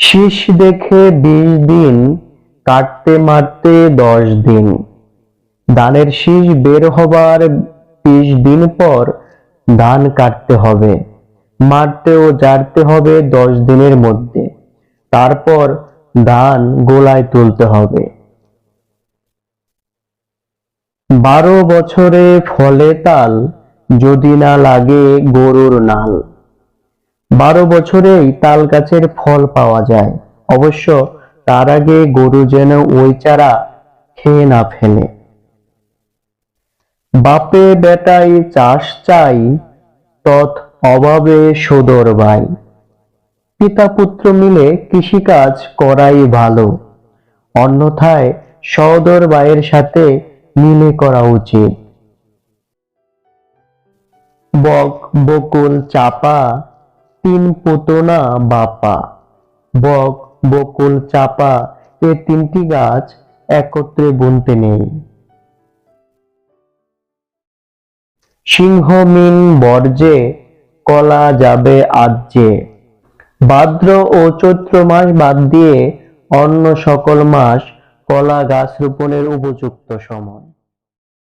শীষ দেখে বিশ দিন, কাটতে মারতে দশ দিন। ধানের শীষ বের হবার বিশ দিন পর ধান কাটতে হবে। মারতে ও জারতে হবে দশ দিনের মধ্যে। তারপর ধান গোলায় তুলতে হবে। বারো বছরে ফলে তাল, যদি না লাগে গরুর নাল। বারো বছরেই তাল গাছের ফল পাওয়া যায়। অবশ্য তার আগে গরু যেন ওই চারা খেয়ে না ফেলে। বাপে বেটাই চাষ চাই, তৎ অভাবে সদর ভাই। পিতা পুত্র মিলে কৃষিকাজ করাই ভালো। অন্যথায় সদর ভাইয়ের সাথে মিলে করা উচিত। বক, বকুল, চাপা তিন পুতনা বাপা। বক, বকুল, চাপা, এ তিনটি গাছ একত্রে বুনতে নেই। সিংহমিন বর্জে, কলা যাবে আজ্যে ভাদ্র ও চৈত্র মাস বাদ দিয়ে অন্য সকল মাস কলা গাছ রোপণের উপযুক্ত সময়।